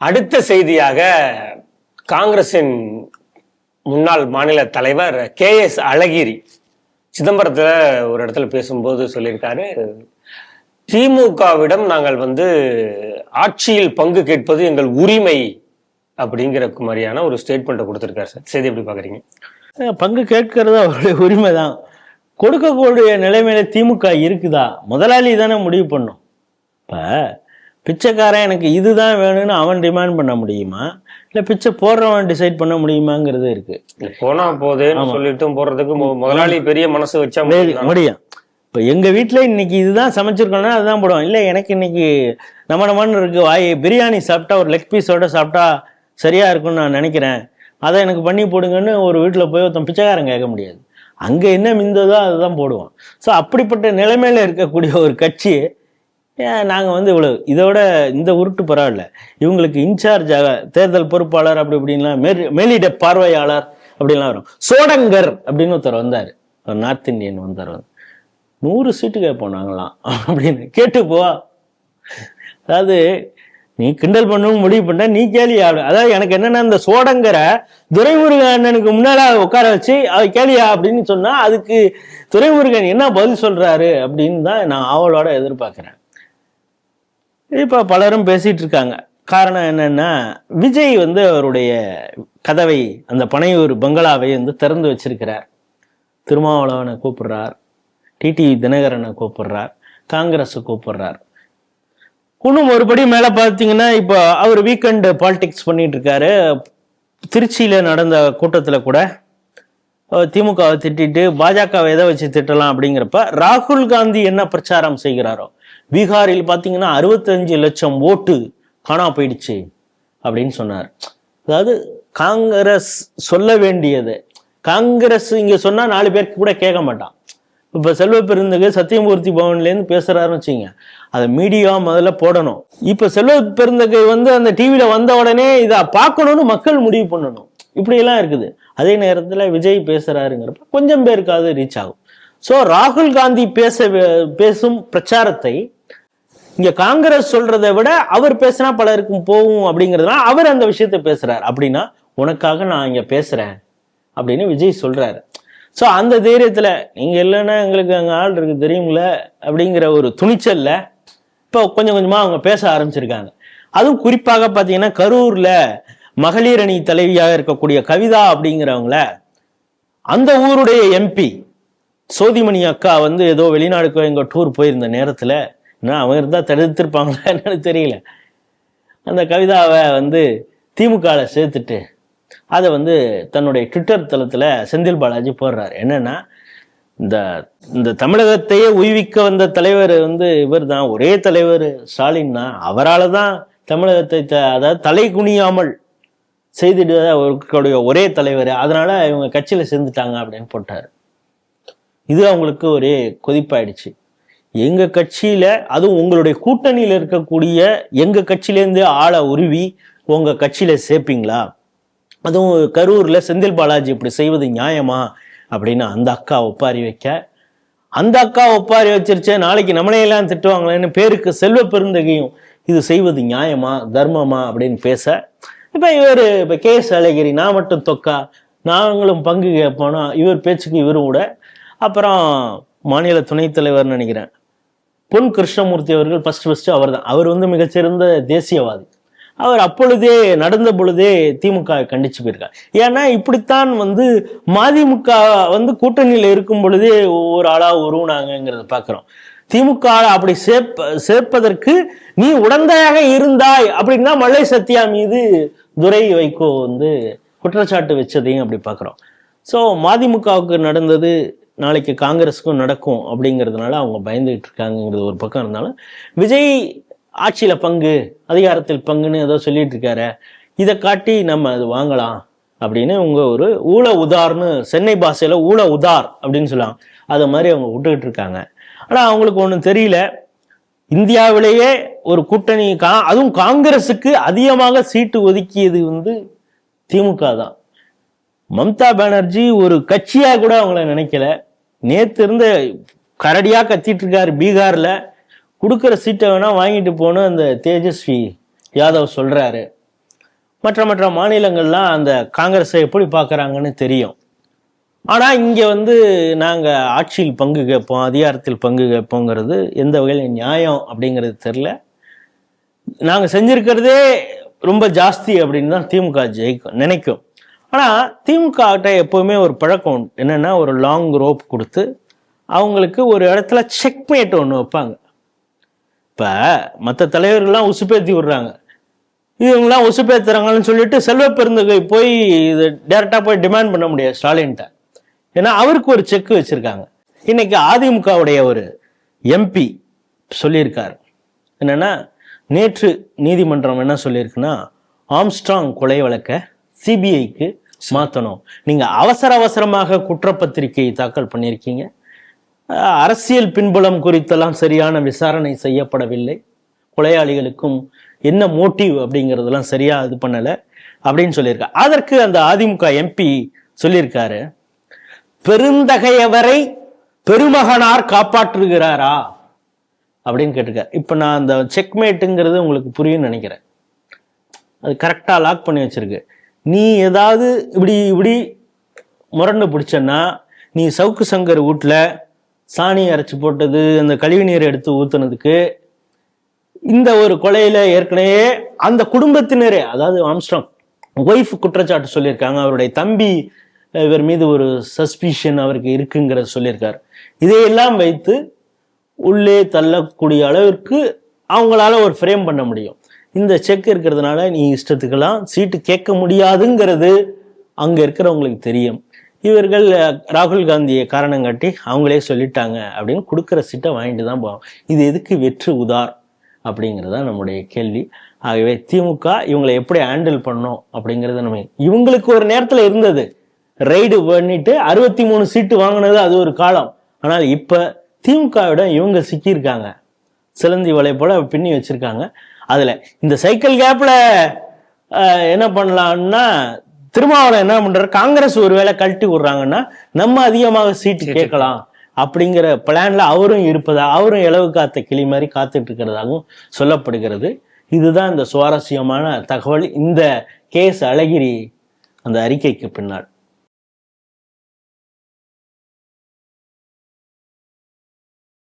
அடுத்த செய்தியாக காங்கிரசின் முன்னாள் மாநில தலைவர் கே எஸ் அழகிரி சிதம்பரத்தில் ஒரு இடத்துல பேசும்போது சொல்லியிருக்காரு திமுகவிடம் நாங்கள் வந்து ஆட்சியில் பங்கு கேட்பது எங்கள் உரிமை அப்படிங்கிற மாதிரியான ஒரு ஸ்டேட்மெண்ட்டை கொடுத்துருக்காரு சார். செய்தி எப்படி பார்க்குறீங்க? பங்கு கேட்கறது அவருடைய உரிமை தான் கொடுக்கக்கூடிய நிலைமையில திமுக இருக்குதா? முதலாளி தானே முடிவு பண்ணும். இப்போ பிச்சைக்காரன் எனக்கு இதுதான் வேணும்னு அவன் டிமாண்ட் பண்ண முடியுமா? இல்லை பிச்சை போடுறவன் டிசைட் பண்ண முடியுமாங்கிறது இருக்கு. போனா போதேன்னு போறதுக்கு மு- முதலாளி பெரிய மனசு வச்சா. முடியும்? இப்போ எங்கள் வீட்டில் இன்னைக்கு இதுதான் சமைச்சிருக்கோம்னா அதுதான் போடுவோம் இல்லை எனக்கு இன்னைக்கு நம்ம நம்மன்னு இருக்கு வாய் பிரியாணி சாப்பிட்டா ஒரு லெக் பீஸோட சாப்பிட்டா சரியா இருக்கும்னு நான் நினைக்கிறேன். அதை எனக்கு பண்ணி போடுங்கன்னு ஒரு வீட்டில் போய் ஒருத்தன் பிச்சைக்காரன் கேட்க முடியாது. அங்கே என்ன மிந்ததோ அதுதான் போடுவான். ஸோ அப்படிப்பட்ட நிலைமையில இருக்கக்கூடிய ஒரு கட்சி நாங்கள் வந்து இவ்வளோ இதோட இந்த உருட்டு பரவாயில்ல. இவங்களுக்கு இன்சார்ஜ் தேர்தல் பொறுப்பாளர் அப்படி இப்படின்லாம் மேல் மேலிட பார்வையாளர் அப்படின்லாம் வரும். சோடங்கர் அப்படின்னு ஒருத்தர் வந்தார். ஒரு நார்த் இந்தியன் வந்தார். வந்து நூறு சீட்டு கேட்போம் நாங்களாம். அப்படின்னு கேட்டு போ. அதாவது நீ கிண்டல் பண்ணவும் முடிவு பண்ண நீ கேலி ஆடு. அதாவது எனக்கு என்னன்னா இந்த சோடங்கரை துரைமுருகன் அண்ணனுக்கு முன்னால உட்கார வச்சு அது கேலியா அப்படின்னு சொன்னா அதுக்கு துரைமுருகன் என்ன பதில் சொல்றாரு அப்படின்னு தான் நான் ஆவலோட எதிர்பார்க்கிறேன். இப்போ பலரும் பேசிட்டு இருக்காங்க காரணம் என்னன்னா விஜய் வந்து அவருடைய கதவை அந்த பனையூர் பங்களாவை வந்து திறந்து வச்சிருக்கிறார். திருமாவளவனை கூப்பிடுறார். டிடிவி தினகரனை கூப்பிடுறார். காங்கிரஸ் கூப்பிடுறார். இன்னும் ஒருபடி மேலே பார்த்தீங்கன்னா இப்போ அவர் வீக்கெண்டு பாலிடிக்ஸ் பண்ணிட்டு இருக்காரு திருச்சியில் நடந்த கூட்டத்தில் கூட திமுகவை திட்டிட்டு பாஜகவை எதை வச்சு திட்டலாம் அப்படிங்கிறப்ப ராகுல் காந்தி என்ன பிரச்சாரம் செய்கிறாரோ பீகாரில் பார்த்தீங்கன்னா அறுபத்தஞ்சு லட்சம் ஓட்டு காணா போயிடுச்சு அப்படின்னு சொன்னார். அதாவது காங்கிரஸ் சொல்ல வேண்டியது. காங்கிரஸ் இங்க சொன்னா நாலு பேருக்கு கூட கேட்க மாட்டான். இப்ப செல்வ பெருந்தகை சத்தியமூர்த்தி பவன்லேருந்து பேசுறாருன்னு வச்சுங்க அதை மீடியா முதல்ல போடணும். இப்ப செல்வ பெருந்தகை வந்து அந்த டிவியில வந்த உடனே இதை பார்க்கணும்னு மக்கள் முடிவு பண்ணணும். இப்படியெல்லாம் இருக்குது. அதே நேரத்தில் விஜய் பேசுறாருங்கிறப்ப கொஞ்சம் பேருக்காவது ரீச் ஆகும். ஸோ ராகுல் காந்தி பேச பேசும் பிரச்சாரத்தை இங்க காங்கிரஸ் சொல்றதை விட அவர் பேசினா பலருக்கும் போகும் அப்படிங்கிறதுனால அவர் அந்த விஷயத்த பேசுறாரு. அப்படின்னா உனக்காக நான் இங்க பேசுறேன் அப்படின்னு விஜய் சொல்றாரு. ஸோ அந்த தைரியத்துல நீங்கள் இல்லைன்னா எங்களுக்கு அங்கே ஆள் இருக்கு தெரியும்ல? அப்படிங்கிற ஒரு துணிச்சல்ல இப்போ கொஞ்சம் கொஞ்சமா அவங்க பேச ஆரம்பிச்சிருக்காங்க. அதுவும் குறிப்பாக பார்த்தீங்கன்னா கரூர்ல மகளிர் அணி தலைவியாக இருக்கக்கூடிய கவிதா அப்படிங்கிறவங்கள அந்த ஊருடைய எம்பி சோதிமணி அக்கா வந்து ஏதோ வெளிநாடுக்கோ எங்கள் டூர் போயிருந்த நேரத்தில் நான் அவங்க இருந்தால் தடுத்திருப்பாங்களா என்னன்னு தெரியல. அந்த கவிதாவை வந்து திமுகவில் சேர்த்துட்டு அதை வந்து தன்னுடைய ட்விட்டர் தளத்தில் செந்தில் பாலாஜி போடுறாரு. என்னென்னா இந்த இந்த தமிழகத்தையே உய்விக்க வந்த தலைவர் வந்து இவர் தான் ஒரே தலைவர் ஸ்டாலின் தான் அவரால் தான் தமிழகத்தை த- அதாவது தலை குனியாமல் செய்துட்டு அவர்களுடைய ஒரே தலைவர். அதனால் இவங்க கட்சியில் சேர்ந்துட்டாங்க அப்படின்னு போட்டார். இது அவங்களுக்கு ஒரே கொதிப்பாயிடுச்சு. எங்கள் கட்சியில் அதுவும் உங்களுடைய கூட்டணியில் இருக்கக்கூடிய எங்கள் கட்சியிலேருந்து ஆளை உருவி உங்கள் கட்சியில் சேர்ப்பீங்களா? அதுவும் கரூரில் செந்தில் பாலாஜி இப்படி செய்வது நியாயமா? அப்படின்னு அந்த அக்கா ஒப்பாரி வைக்க. அந்த அக்கா ஒப்பாரி வச்சிருச்சே நாளைக்கு நம்மளையெல்லாம் திட்டுவாங்களேன்னு பேருக்கு செல்வ பெருந்தகையும் இது செய்வது நியாயமா தர்மமா அப்படின்னு பேச. இப்போ இவர் இப்போ கே எஸ் அழகிரி நான் மட்டும் தொக்கா? நாங்களும் பங்கு கேட்போனா இவர் பேச்சுக்கு இவரும் கூட. அப்புறம் மாநில துணைத் தலைவர்னு நினைக்கிறேன். பொன் கிருஷ்ணமூர்த்தி அவர்கள் ஃபர்ஸ்ட் ஃபர்ஸ்ட் அவர் தான் அவர் வந்து மிகச்சிறந்த தேசியவாதி. அவர் அப்பொழுதே நடந்த பொழுதே திமுக கண்டிச்சு போயிருக்கார். ஏன்னா இப்படித்தான் வந்து மதிமுக வந்து கூட்டணியில் இருக்கும் பொழுதே ஒவ்வொரு ஆளா உருவுனாங்கிறத பாக்குறோம். திமுக அப்படி சேர்ப்ப சேர்ப்பதற்கு நீ உடந்தையாக இருந்தாய் அப்படின்னா மல்லை சத்யா மீது துரை வைகோ வந்து குற்றச்சாட்டு வச்சதையும் அப்படி பார்க்குறோம் ஸோ மதிமுகவுக்கு நடந்தது நாளைக்கு காங்கிரஸுக்கும் நடக்கும் அப்படிங்கிறதுனால அவங்க பயந்துகிட்டு இருக்காங்கங்கிறது ஒரு பக்கம் இருந்தாலும் விஜய் ஆட்சியில் பங்கு அதிகாரத்தில் பங்குன்னு ஏதோ சொல்லிட்டு இருக்காரு. இதை காட்டி நம்ம அது வாங்கலாம் அப்படின்னு உங்க ஒரு ஊழ உதார்னு சென்னை பாஷையில் ஊழ உதார் அப்படின்னு சொல்லலாம். அது மாதிரி அவங்க விட்டுக்கிட்டு இருக்காங்க. ஆனால் அவங்களுக்கு ஒன்றும் தெரியல. இந்தியாவிலேயே ஒரு கூட்டணி கா அதுவும் காங்கிரஸுக்கு அதிகமாக சீட்டு ஒதுக்கியது வந்து திமுக தான். மம்தா பானர்ஜி ஒரு கட்சியாக கூட அவங்கள நினைக்கல. நேத்து இருந்த கரடியா கத்திட்டு இருக்காரு பீகார்ல கொடுக்குற சீட்டை வேணா வாங்கிட்டு போகணும் அந்த தேஜஸ்வி யாதவ் சொல்றாரு. மற்ற மற்ற மாநிலங்கள்லாம் அந்த காங்கிரஸை எப்படி பார்க்குறாங்கன்னு தெரியும். ஆனால் இங்கே வந்து நாங்கள் ஆட்சியில் பங்கு கேட்போம் அதிகாரத்தில் பங்கு கேட்போங்கிறது எந்த வகையில் நியாயம் அப்படிங்கிறது தெரில நாங்கள் செஞ்சிருக்கிறதே ரொம்ப ஜாஸ்தி அப்படின்னு தான் திமுக ஜெயிக்கும் நினைக்கும். ஆனால் திமுக கிட்ட எப்போவுமே ஒரு பழக்கம் உண்டு. ஒரு லாங் ரோப் கொடுத்து அவங்களுக்கு ஒரு இடத்துல செக்மேட் ஒன்று வைப்பாங்க. இப்போ மற்ற தலைவர்கள்லாம் உசுப்பேத்தி விடுறாங்க. இவங்களாம் உசுப்பேத்துறாங்கன்னு சொல்லிட்டு செல்வ பெருந்தகை போய் இது டேரெக்டாக போய் டிமாண்ட் பண்ண முடியாது ஸ்டாலின்ட்ட ஏன்னா அவருக்கு ஒரு செக் வச்சுருக்காங்க. இன்னைக்கு அதிமுகவுடைய ஒரு எம்பி சொல்லியிருக்கார். என்னென்னா நேற்று நீதிமன்றம் என்ன சொல்லியிருக்குன்னா ஆம்ஸ்ட்ராங் கொலை வழக்கை சிபிஐக்கு மாற்றணும் நீங்கள் அவசர அவசரமாக குற்றப்பத்திரிகை தாக்கல் பண்ணியிருக்கீங்க. அரசியல் பின்புலம் குறித்தெல்லாம் சரியான விசாரணை செய்யப்படவில்லை. கொலையாளிகளுக்கும் என்ன மோட்டிவ் அப்படிங்கிறதெல்லாம் சரியாக இது பண்ணலை அப்படின்னு சொல்லியிருக்காரு அதற்கு அந்த அதிமுக எம்பி சொல்லியிருக்காரு பெருந்தகையவரை பெருமகனார் காப்பாற்றுகிறாரா? அப்படின்னு கேட்டிருக்காரு. இப்போ நான் அந்த செக்மேட்டுங்கிறது உங்களுக்கு புரியும்னு நினைக்கிறேன். அது கரெக்டாக லாக் பண்ணி வச்சிருக்கு. நீ ஏதாவது இப்படி இப்படி முரண்டு பிடிச்சன்னா நீ சவுக்கு சங்கர் வீட்டில் சாணி அரைச்சி போட்டது அந்த கழிவு நீர் எடுத்து ஊற்றுனதுக்கு இந்த ஒரு கொலையில் ஏற்கனவே அந்த குடும்பத்தினரே அதாவது ஆம்ஸ்ட்ராங் ஒய்ஃப் குற்றச்சாட்டு சொல்லியிருக்காங்க. அவருடைய தம்பி இவர் மீது ஒரு சஸ்பிஷன் அவருக்கு இருக்குங்கிறத சொல்லியிருக்கார். இதையெல்லாம் வைத்து உள்ளே தள்ளக்கூடிய அளவிற்கு அவங்களால ஒரு ஃப்ரேம் பண்ண முடியும். இந்த செக் இருக்கிறதுனால நீ இஷ்டத்துக்கெல்லாம் சீட்டு கேட்க முடியாதுங்கிறது அங்கே இருக்கிறவங்களுக்கு தெரியும். இவர்கள் ராகுல் காந்தியை காரணம் காட்டி அவங்களே சொல்லிட்டாங்க அப்படின்னு கொடுக்குற சீட்டை வாங்கிட்டு தான் போவோம் இது எதுக்கு வெற்று உதார் அப்படிங்கிறது தான் நம்முடைய கேள்வி. ஆகவே திமுக இவங்களை எப்படி ஹேண்டில் பண்ணோம் அப்படிங்கிறது நம்ம இவங்களுக்கு ஒரு நேரத்தில் இருந்தது. ரைடு பண்ணிட்டு அறுபத்தி மூணு சீட்டு வாங்கினது அது ஒரு காலம். ஆனால் இப்போ திமுகவிடம் இவங்க சிக்கியிருக்காங்க. சிலந்தி வலை போல பின்னி வச்சிருக்காங்க. அதுல இந்த சைக்கிள் அஹ், என்ன பண்ணலாம்னா திருமாவளவன் என்ன பண்றாரு? காங்கிரஸ் ஒருவேளை கழட்டி விடுறாங்கன்னா நம்ம அதிகமாக சீட்டு கேட்கலாம் அப்படிங்கிற பிளான்ல அவரும் இருப்பதா அவரும் இலவு காத்த கிளி மாதிரி காத்துட்டு இருக்கிறதாகவும் சொல்லப்படுகிறது. இதுதான் இந்த சுவாரஸ்யமான தகவல். இந்த கேஸ் அழகிரி அந்த அறிக்கைக்கு பின்னால்.